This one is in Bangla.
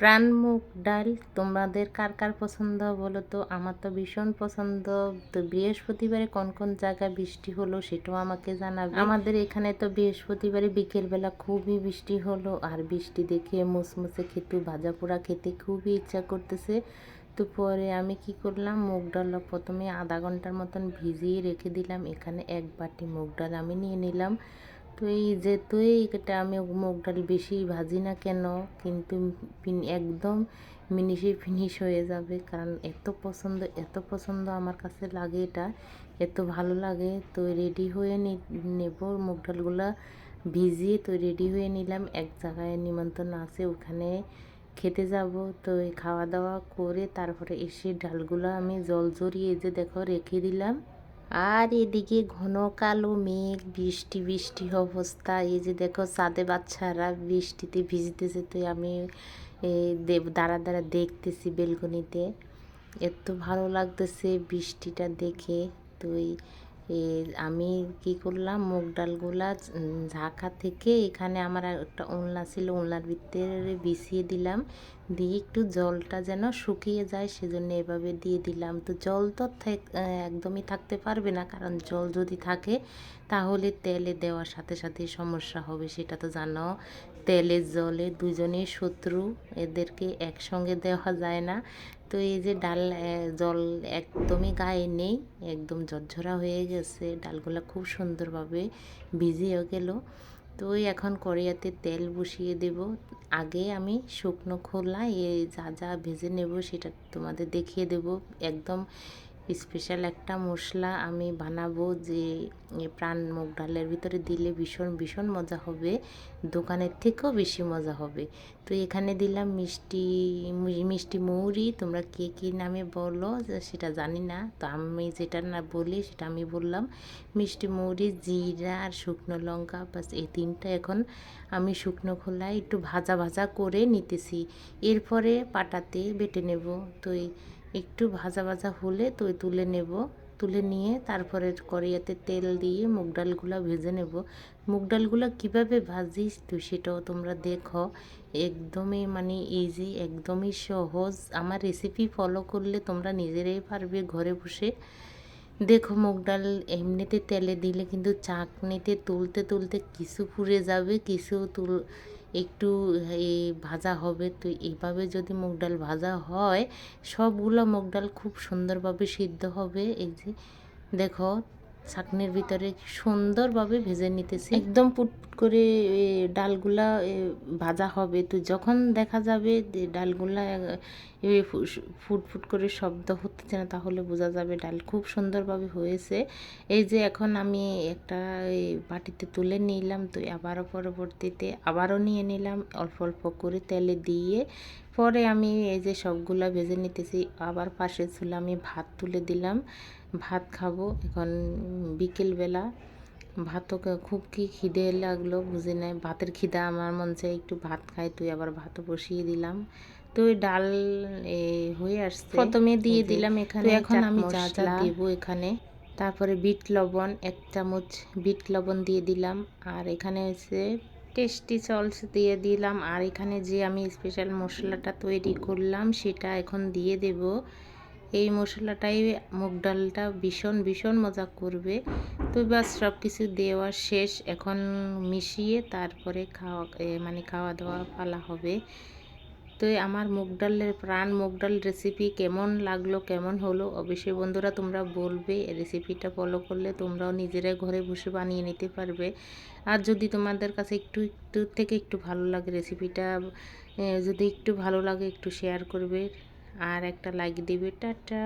প্রাণ মুগ ডাল তোমাদের কার কার পছন্দ বলো তো? আমার তো ভীষণ পছন্দ। তো বৃহস্পতিবারে কোন কোন জায়গায় বৃষ্টি হলো সেটাও আমাকে জানাবে। আমাদের এখানে তো বৃহস্পতিবারে বিকেলবেলা খুবই বৃষ্টি হলো আর বৃষ্টি দেখে মুসমুসে খেতে ভাজা পোড়া খেতে খুবই ইচ্ছা করতেছে। তো পরে আমি কি করলাম? মুগ ডাল প্রথমে আধা ঘণ্টার মতন ভিজিয়ে রেখে দিলাম। এখানে এক বাটি মুগ ডাল আমি নিয়ে নিলাম। তো এই যেহেতুই এটা আমি মুগ ডাল বেশি ভাজি না কেন? কিন্তু একদম মিনিশে ফিনিশ হয়ে যাবে। কারণ এত পছন্দ এত পছন্দ আমার কাছে লাগে এটা। এত ভালো লাগে। তো রেডি হয়ে নেব মুগ ডালগুলো ভিজিয়ে। তো রেডি হয়ে নিলাম। এক জায়গায় নিমন্ত্রণ আছে, ওখানে খেতে যাব। তো খাওয়া দাওয়া করে তারপরে এসে ডালগুলো আমি জল জড়িয়ে যে দেখো রেখে দিলাম। আর এদিকে ঘন কালো মেঘ, বৃষ্টি বৃষ্টি অবস্থা। এই যে দেখো সাদে বাচ্চারা বৃষ্টিতে ভিজতেছে তো আমি দাঁড়া দাঁড়া দেখতেছি বেলকনিতে। এত ভালো লাগতেছে বৃষ্টিটা দেখে। তো আমি কি করলাম? মুগ ডালগুলা ঝাঁকা থেকে এখানে আমার একটা ওনলা ছিল ওনলার ভিতরে বিছিয়ে দিলাম। দিয়ে একটু জলটা যেন শুকিয়ে যায়, সেজন্য এভাবে দিয়ে দিলাম। তো জল তো একদমই থাকতে পারবে না, কারণ জল যদি থাকে, তাহলে তেলে দেওয়ার সাথে সাথে সমস্যা হবে, সেটা তো জানো। তেলের জলে দুজনেই শত্রু, এদেরকে একসঙ্গে দেওয়া যায় না। তো এই যে ডাল জল একদমই গায়ে নেই, একদম ঝরঝরা হয়ে গেছে। ডালগুলো খুব সুন্দরভাবে ভিজিয়েও গেল। তো এখন কড়াইয়াতে তেল বসিয়ে দেব। আগে আমি শুকনো খোলা এ যা যা ভেজে নেব সেটা তোমাদের দেখিয়ে দেব। একদম স্পেশাল একটা মশলা আমি বানাবো যে প্রাণ মুগ ডালের ভিতরে দিলে ভীষণ ভীষণ মজা হবে। দোকানের থেকেও বেশি মজা হবে। তো এখানে দিলাম মিষ্টি মিষ্টি মৌরি। তোমরা কে, কী নামে বলো সেটা জানি না। তো আমি যেটা না বলি সেটা আমি বললাম। মিষ্টি মৌরি, জিরা আর শুকনো লঙ্কা বাস এই তিনটা এখন আমি শুকনো খোলায় একটু ভাজা ভাজা করে নিতেছি। এরপরে পাটাতে বেটে নেব। তো একটু ভাজা ভাজা হলে তো তুলে নেব। তুলে নিয়ে তারপরে কড়াইয়াতে তেল দিয়ে মুগ ডালগুলো ভেজে নেব। মুগ ডালগুলো কীভাবে ভাজিস তো সেটাও তোমরা দেখো। একদমই মানে ইজি একদমই সহজ। আমার রেসিপি ফলো করলে তোমরা নিজেরাই পারবে ঘরে বসে। দেখো মুগ ডাল এমনিতে তেলে দিলে কিন্তু চাকনিতে তুলতে তুলতে কিছু পুড়ে যাবে, কিছু তুল একটু এই ভাজা হবে। তো এইভাবে যদি মুগ ডাল ভাজা হয়, সবগুলো মুগ ডাল খুব সুন্দরভাবে সিদ্ধ হবে। এই যে, দেখো ছাকনির ভিতরে সুন্দরভাবে ভেজে নিতেছি। একদম পুট করে ডালগুলা ভাজা হবে। তো যখন দেখা যাবে ডালগুলা ফুট ফুট করে শব্দ হচ্ছে না, তাহলে বোঝা যাবে ডাল খুব সুন্দরভাবে হয়েছে। এই যে এখন আমি একটা বাটিতে তুলে নিলাম, তো আবারও পরবর্তীতে আবারও নিয়ে নিলাম। অল্প অল্প করে তেলে দিয়ে পরে আমি এই যে সবগুলা ভেজে নিতেছি আবার পাশে ছিল আমি ভাত তুলে দিলাম। ভাত খাব এখন বিকেলবেলা। ভাতও খুব কি খিদে লাগল বুঝি নাই। ভাতের খিদা আমার মন চাই একটু ভাত খাই তুই আবার ভাতও বসিয়ে দিলাম। তো ওই ডাল হয়ে আসছে। প্রথমে দিয়ে দিলাম এখানে এখন আমি যা যা দেবো এখানে। তারপরে বিট লবণ এক চামচ বিট লবণ দিয়ে দিলাম। আর এখানে হচ্ছে টেস্টি সলস দিয়ে দিলাম। আর এখানে যে আমি স্পেশাল মশলাটা তৈরি করলাম, সেটা এখন দিয়ে দেব। এই মশলাটাই মুগ ডালটা ভীষণ ভীষণ মজা করবে। তো বাস সব কিছু দেওয়া শেষ। এখন মিশিয়ে তারপরে খাওয়া মানে খাওয়া দাওয়া পালা হবে। তো আমার মুগ ডালের প্রাণ, মুগ ডাল রেসিপি কেমন লাগল, কেমন হলো? অবশ্যই বন্ধুরা তোমরা বলবে রেসিপিটা ফলো করলে তোমরাও নিজেরাই ঘরে বসে বানিয়ে নিতে পারবে। আর যদি তোমাদের কাছে একটু একটু থেকে একটু ভালো লাগে রেসিপিটা যদি একটু ভালো লাগে একটু শেয়ার করবে। আর একটা লাইক দেবে, টাটা!